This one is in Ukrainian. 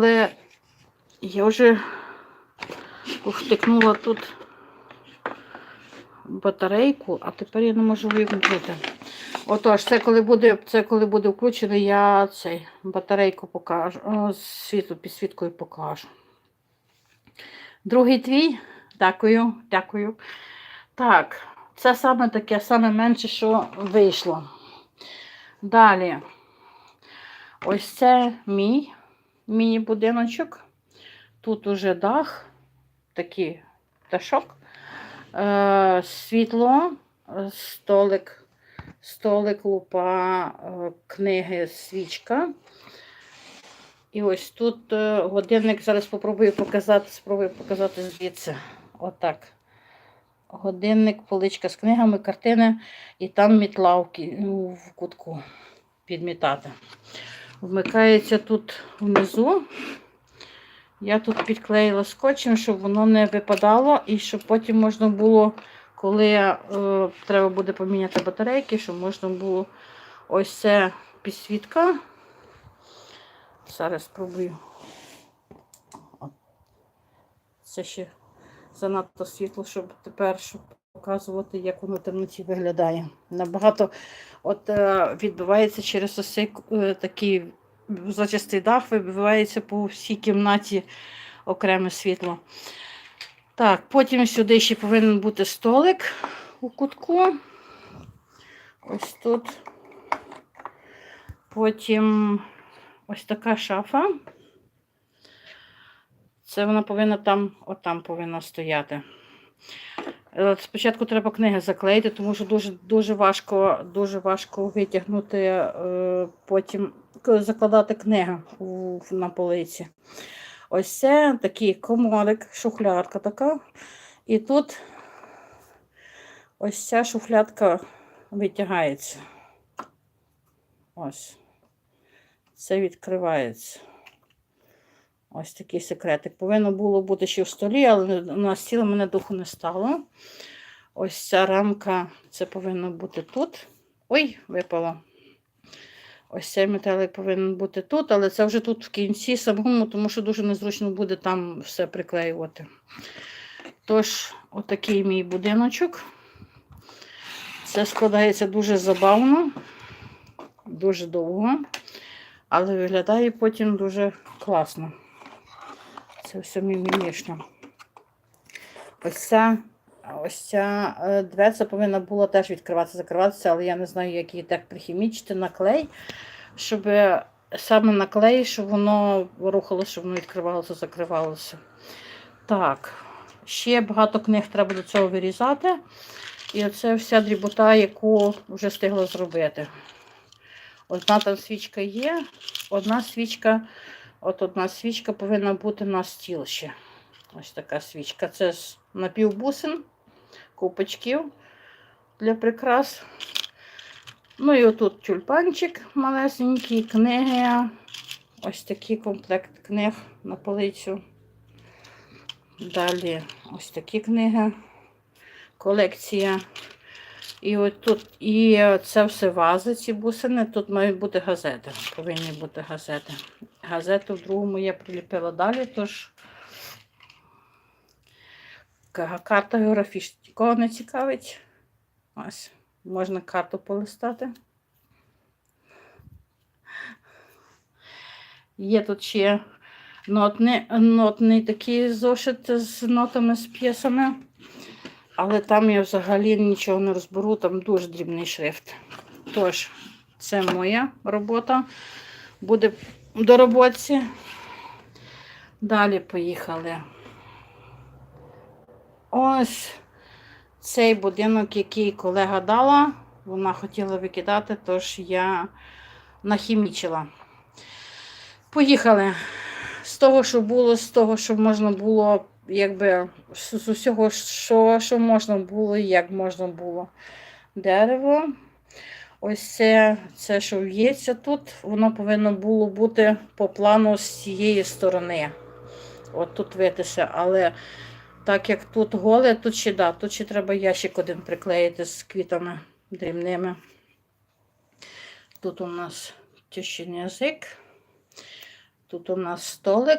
Але я вже втикнула тут батарейку, а тепер я не можу вимкнути. Отож, це коли буде, це коли буде включено, я цей батарейку покажу, о, світло підсвіткою покажу. Другий твій. Дякую, дякую. Так, це саме таке, саме менше, що вийшло. Далі. Ось це мій міні-будиночок. Тут уже дах, такий пташок, е, світло, столик, столик, лупа, е, книги, свічка. І ось тут е, годинник, зараз спробую показати, спробую показати звідси. Отак. Годинник, поличка з книгами, картини, і там мітла ну, в кутку підмітати. Вмикається тут внизу. Я тут підклеїла скотчем, щоб воно не випадало, і щоб потім можна було, коли е, треба буде поміняти батарейки, щоб можна було ось це підсвітка. Зараз спробую. Це ще занадто світло, щоб тепер щоб показувати, як воно в темноті виглядає. Набагато от, е, відбувається через ось цей е, такий зачастий дах, вибивається по всій кімнаті окреме світло. Так, потім сюди ще повинен бути столик у кутку. Ось тут. Потім ось така шафа. Це вона повинна там, отам повинна стояти. Е, Спочатку треба книги заклеїти, тому що дуже, дуже, важко, дуже важко витягнути, е, потім закладати книги у, на полиці. Ось це такий комодик, шухлядка така. І тут ось ця шухлядка витягається. Ось. Це відкривається. Ось такий секретик. Повинно було бути ще в столі, але на стіл мене духу не стало. Ось ця рамка, це повинно бути тут. Ой, випало. Ось цей металик повинен бути тут, але це вже тут в кінці самому, тому що дуже незручно буде там все приклеювати. Тож, отакий мій будиночок. Це складається дуже забавно, дуже довго, але виглядає потім дуже класно. Це все мімімішно. Ось ця, ось ця е, дверця повинна була теж відкриватися, закриватися, але я не знаю, як її так прихімічити на клей, щоб саме на клей, щоб воно рухалося, щоб воно відкривалося, закривалося. Так, ще багато книг треба до цього вирізати. І оце вся дрібота, яку вже встигла зробити. Одна там свічка є, одна свічка. От одна свічка повинна бути на стіл ще. Ось така свічка. Це з напівбусин, купочків для прикрас. Ну і отут тюльпанчик малесенький, книги. Ось такий комплект книг на полицю. Далі ось такі книги. Колекція. І от тут і це все вази, ці бусини. Тут мають бути газети. Повинні бути газети. Газету в другому я приліпила далі, тож карта географічна. Кого не цікавить? Ось, можна карту полистати. Є тут ще нотний, нотний такий зошит з нотами, з п'єсами. Але там я взагалі нічого не розберу, там дуже дрібний шрифт. Тож, це моя робота. Буде до роботі. Далі поїхали. Ось цей будинок, який колега дала, вона хотіла викидати, тож я нахімічила. Поїхали. З того, що було, з того, що можна було, якби з, усього, що, що можна було, і як можна було. Дерево. Ось це, це, що в'ється тут, воно повинно було бути по плану з цієї сторони. От тут витися, але так як тут голе, тут ще, да, тут ще треба ящик один приклеїти з квітами дрібними. Тут у нас тіщин язик. Тут у нас столик.